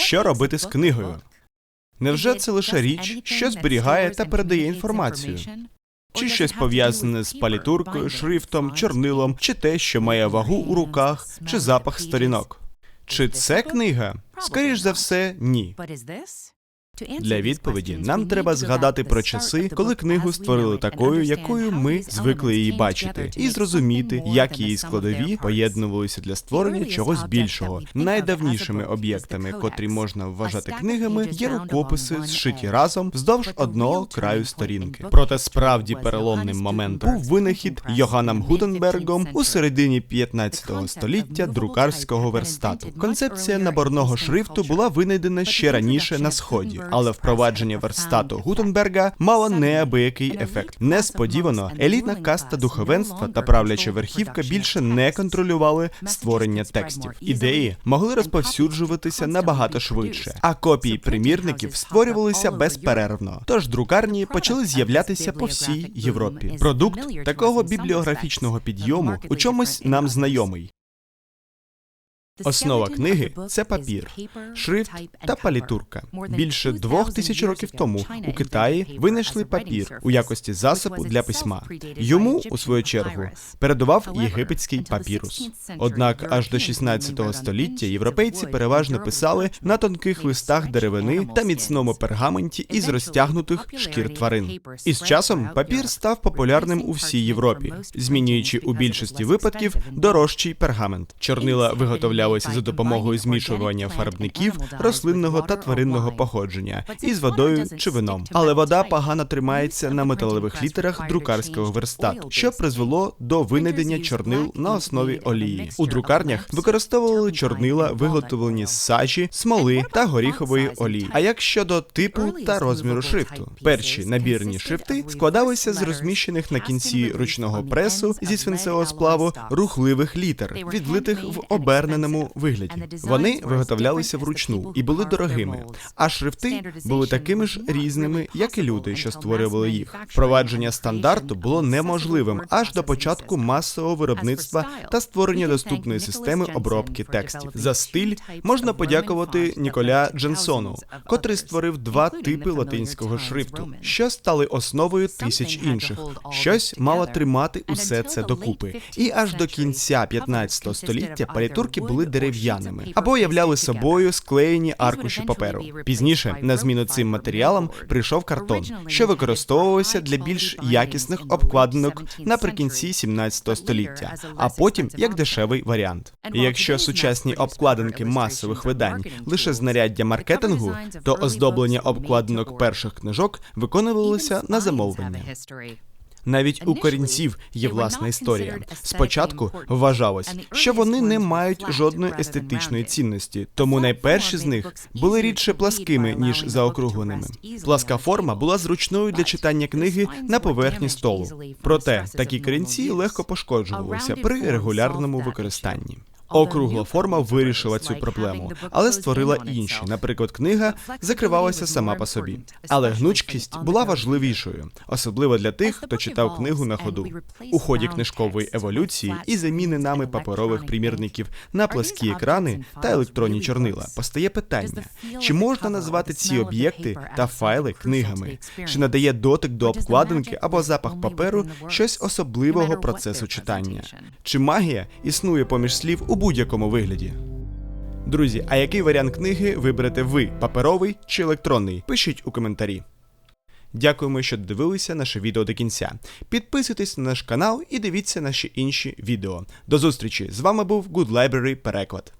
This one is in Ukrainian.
Що робити з книгою? Невже це лише річ, що зберігає та передає інформацію? Чи щось пов'язане з палітуркою, шрифтом, чорнилом, чи те, що має вагу у руках, чи запах сторінок? Чи це книга? Скоріш за все, ні. Для відповіді нам треба згадати про часи, коли книгу створили такою, якою ми звикли її бачити, і зрозуміти, як її складові поєднувалися для створення чогось більшого. Найдавнішими об'єктами, котрі можна вважати книгами, є рукописи, зшиті разом вздовж одного краю сторінки. Проте справді переломним моментом був винахід Йоганном Гутенбергом у середині 15 століття друкарського верстату. Концепція наборного шрифту була винайдена ще раніше на сході. Але впровадження верстату Гутенберга мало неабиякий ефект. Несподівано елітна каста духовенства та правляча верхівка більше не контролювали створення текстів. Ідеї могли розповсюджуватися набагато швидше, а копії примірників створювалися безперервно. Тож друкарні почали з'являтися по всій Європі. Продукт такого бібліографічного підйому у чомусь нам знайомий. Основа книги це папір, шрифт та палітурка. Більше двох тисяч років тому у Китаї винайшли папір у якості засобу для письма. Йому, у свою чергу, передував єгипетський папірус. Однак аж до 16 століття європейці переважно писали на тонких листах деревини та міцному пергаменті із розтягнутих шкір тварин. І з часом папір став популярним у всій Європі, змінюючи у більшості випадків дорожчий пергамент. Чорнила виготовлялися за допомогою змішування фарбників рослинного та тваринного походження із водою чи вином. Але вода погано тримається на металевих літерах друкарського верстату, що призвело до винайдення чорнил на основі олії. У друкарнях використовували чорнила, виготовлені з сажі, смоли та горіхової олії. А як щодо типу та розміру шрифту, перші набірні шрифти складалися з розміщених на кінці ручного пресу зі свинцевого сплаву рухливих літер, відлитих в оберненому вигляді. Вони виготовлялися вручну і були дорогими. А шрифти були такими ж різними, як і люди, що створювали їх. Впровадження стандарту було неможливим аж до початку масового виробництва та створення доступної системи обробки текстів. За стиль можна подякувати Ніколя Дженсону, котрий створив два типи латинського шрифту, що стали основою тисяч інших. Щось мало тримати усе це докупи. І аж до кінця 15 століття палітурки були дерев'яними або являли собою склеєні аркуші паперу. Пізніше на зміну цим матеріалам прийшов картон, що використовувався для більш якісних обкладинок наприкінці 17 століття, а потім як дешевий варіант. І якщо сучасні обкладинки масових видань лише знаряддя маркетингу, то оздоблення обкладинок перших книжок виконувалося на замовлення. Навіть у корінців є власна історія. Спочатку вважалось, що вони не мають жодної естетичної цінності, тому найперші з них були рідше пласкими ніж заокругленими. Пласка форма була зручною для читання книги на поверхні столу. Проте такі корінці легко пошкоджувалися при регулярному використанні. Округла форма вирішила цю проблему, але створила інші. Наприклад, книга закривалася сама по собі. Але гнучкість була важливішою, особливо для тих, хто читав книгу на ходу. У ході книжкової еволюції і заміни нами паперових примірників на пласкі екрани та електронні чорнила постає питання: чи можна назвати ці об'єкти та файли книгами? Чи надає дотик до обкладинки або запах паперу щось особливого процесу читання? Чи магія існує поміж слів у будь-якому вигляді. Друзі, а який варіант книги виберете ви паперовий чи електронний? Пишіть у коментарі. Дякуємо, що дивилися наше відео до кінця. Підписуйтесь на наш канал і дивіться наші інші відео. До зустрічі! З вами був Good Library Переклад.